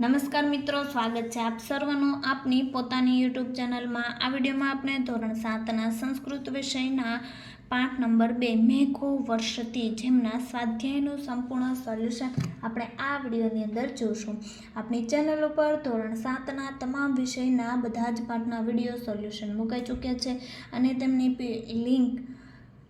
નમસ્કાર મિત્રો, સ્વાગત છે આપ સર્વનું. આપની પોતાની યુટ્યુબ ચેનલમાં આ વિડીયોમાં આપણે ધોરણ સાતના સંસ્કૃત વિષયના પાઠ નંબર બે, મેઘો વર્ષતી જેમના સ્વાધ્યાયનું સંપૂર્ણ સોલ્યુશન આપણે આ વિડીયોની અંદર જોશું. આપણી ચેનલ ઉપર ધોરણ સાતના તમામ વિષયના બધા જ પાઠના વીડિયો સોલ્યુશન મુકાઈ ચૂક્યા છે અને તેમની લિંક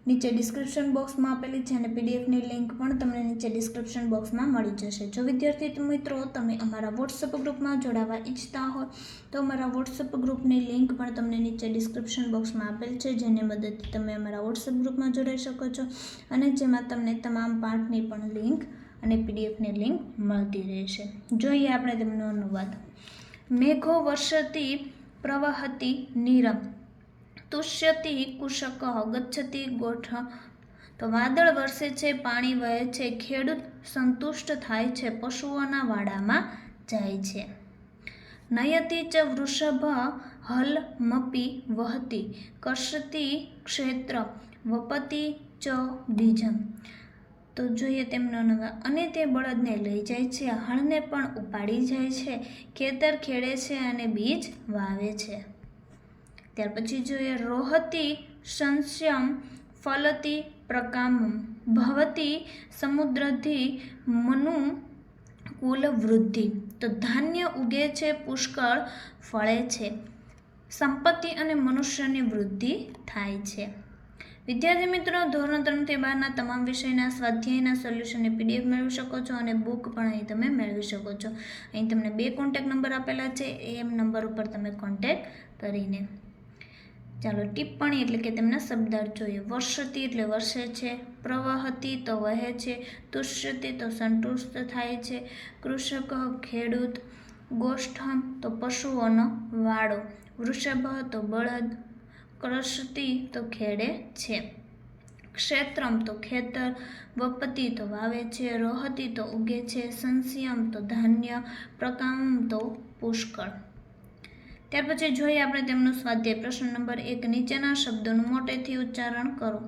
નીચે ડિસ્ક્રિપ્શન બોક્સમાં આપેલી છે અને પીડીએફની લિંક પણ તમને નીચે ડિસ્ક્રિપ્શન બોક્સમાં મળી જશે. જો વિદ્યાર્થી મિત્રો તમે અમારા વોટ્સઅપ ગ્રુપમાં જોડાવા ઈચ્છતા હો, તો અમારા વોટ્સઅપ ગ્રુપની લિંક પણ તમને નીચે ડિસ્ક્રિપ્શન બોક્સમાં આપેલ છે, જેની મદદથી તમે અમારા વોટ્સઅપ ગ્રુપમાં જોડાઈ શકો છો અને જેમાં તમને તમામ પાઠની પણ લિંક અને પીડીએફની લિંક મળતી રહેશે. જોઈએ આપણે તેમનો અનુવાદ. મેઘો વર્ષતી પ્રવહતી નીરમ તુષ્યતિ કુશક ગચ્છતિ ગોઠ. તો વાદળ વરસે છે, પાણી વહે છે, ખેડૂત સંતુષ્ટ થાય છે, પશુઓના વાડામાં જાય છે. નયતિ ચ વૃષભ, હલ મપી વહતી કશતિ ક્ષેત્ર, વપતિ ચ બીજમ તો જોઈએ તેમનો નવા. અને તે બળદને લઈ જાય છે હળને પણ ઉપાડી જાય છે, ખેતર ખેડે છે અને બીજ વાવે છે. ત્યાર પછી જોઈએ રોહતી સંશ્યમ ફલતી પ્રકામમ. ભવતી સમુદ્રથી મનુ કુલ વૃદ્ધિ તો ધાન્ય ઉગે છે, પુષ્કળ ફળે છે. સંપત્તિ અને મનુષ્યની વૃદ્ધિ થાય છે. વિદ્યાર્થી મિત્રો, ધોરણ ત્રણથી બારના તમામ વિષયના સ્વાધ્યાયના સોલ્યુશનની પીડીએફ મેળવી શકો છો અને બુક પણ અહીં તમે મેળવી શકો છો. અહીં તમને બે કોન્ટેક નંબર આપેલા છે. એ નંબર ઉપર તમે કોન્ટેક કરીને ચાલો ટિપ્પણી એટલે કે તેમના શબ્દાર્થ જોઈએ. વર્ષતી એટલે વર્ષે છે, પ્રવાહતી તો વહે છે, તુષ્યતી તો સંતુષ્ટ થાય છે, કૃષક ખેડૂત, ગોષ્ઠમ તો પશુઓનો વાડો વૃષભ તો બળદ, કૃષતી તો ખેડે છે, ક્ષેત્રમ તો ખેતર, વપતિ તો વાવે છે, રોહતી તો ઉગે છે સંસ્યમ તો ધાન્ય પ્રકામ તો પુષ્કળ. ત્યાર પછી જોઈએ આપણે તેમનું સ્વાધ્યાય. પ્રશ્ન નંબર એક, નીચેના શબ્દોનું મોટેથી ઉચ્ચારણ કરો.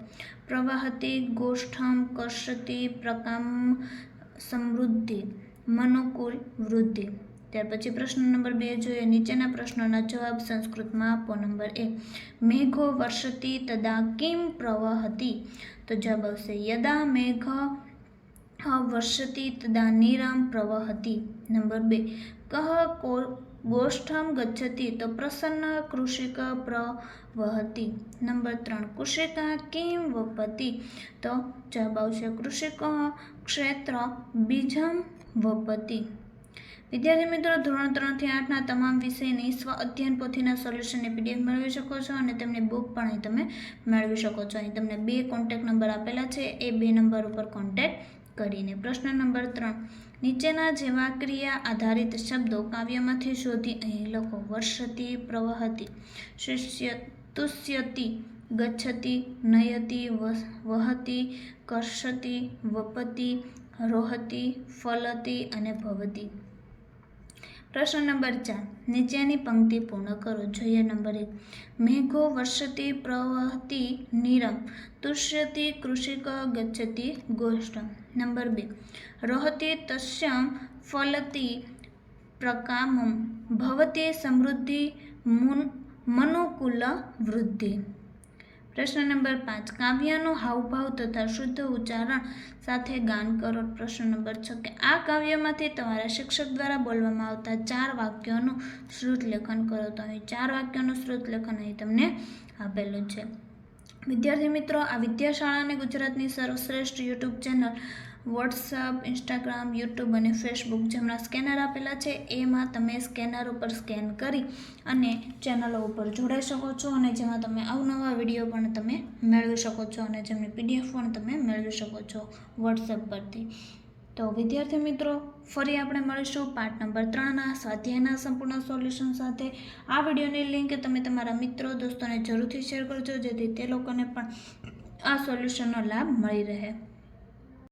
પ્રવાહતી ગોષ્ઠમ કર્ષતી પ્રકામ સમૃદ્ધિ મનુકૂળ વૃદ્ધિ. ત્યાર પછી પ્રશ્ન નંબર બે જોઈએ. નીચેના પ્રશ્નોના જવાબ સંસ્કૃતમાં આપો. નંબર એક, મેઘો વર્ષતી તદા કિમ પ્રવહતી? તો જવાબ આવશે, યદા મેઘ વર્ષતી તદા નિરામ પ્રવહતી. નંબર બે, કહ કો ગોષ્ઠમ ગચ્છતિ તો પ્રસન્ન કૃષિક પ્રવહતી. નંબર ત્રણ, કૃષિકા કિમ વપતિ તો જવાબ આવશે કૃષિક ક્ષેત્ર બીજમ વપતિ. વિદ્યાર્થી મિત્રો, ધોરણ ત્રણથી આઠના તમામ વિષયની સ્વ અધ્યયન પોથીના સોલ્યુશનની પીડીએફ મેળવી શકો છો અને તેમની બુક પણ અહીં તમે મેળવી શકો છો. અહીં તમને બે કોન્ટેક્ટ નંબર આપેલા છે. એ બે નંબર ઉપર કોન્ટેક્ટ કરીને પ્રશ્ન નંબર ત્રણ. નીચેના જેવા ક્રિયા આધારિત શબ્દો કાવ્યમાંથી શોધી અહીં લખો. વર્ષતી, પ્રવહતી, શિષ્ય, તુષ્યતી, ગચ્છતી, નયતી વહતી, કર્ષતી, વપતી, રોહતી, ફલતી અને ભવતી. પ્રશ્ન નંબર ચાર. નીચેની પંક્તિ પૂર્ણ કરો. જોઈએ નંબર એક. મેઘો વર્ષતી પ્રવહતી નીરમ, તુષ્યતી કૃષિક ગચ્છતી ગોષ્ઠ નંબર બે. રોહતી તસ્યમ ફલતી પ્રકામમ, ભવતી સમૃદ્ધિ મનુકુલ વૃદ્ધિ. પ્રશ્ન નંબર પાંચ, કાવ્યનો હાવભાવ તથા શુદ્ધ ઉચ્ચારણ સાથે ગાન કરો. પ્રશ્ન નંબર છ, કે આ કાવ્યમાંથી તમારા શિક્ષક દ્વારા બોલવામાં આવતા ચાર વાક્યોનું શ્રુત લેખન કરો. તો અહીં ચાર વાક્યોનું શ્રુત લેખન અહીં તમને આપેલું છે. વિદ્યાર્થી મિત્રો, આ વિદ્યાશાળાને ગુજરાતની સર્વશ્રેષ્ઠ YouTube channel WhatsApp, Instagram, YouTube અને ફેસબુક જેમના સ્કેનર આપેલા છે, એમાં તમે સ્કેનર ઉપર સ્કેન કરી અને ચેનલો ઉપર જોડાઈ શકો છો અને જેમાં તમે અવનવા વીડિયો પણ તમે મેળવી શકો છો અને જેમની પીડીએફ પણ તમે મેળવી શકો છો વોટ્સએપ પરથી. તો વિદ્યાર્થી મિત્રો, ફરી આપણે મળીશું પાર્ટ નંબર ત્રણના સ્વાધ્યાયના સંપૂર્ણ સોલ્યુશન સાથે. આ વિડીયોની લિંક તમે તમારા મિત્રો, દોસ્તોને જરૂરથી શેર કરજો, જેથી તે લોકોને પણ આ સોલ્યુશનનો લાભ મળી રહે.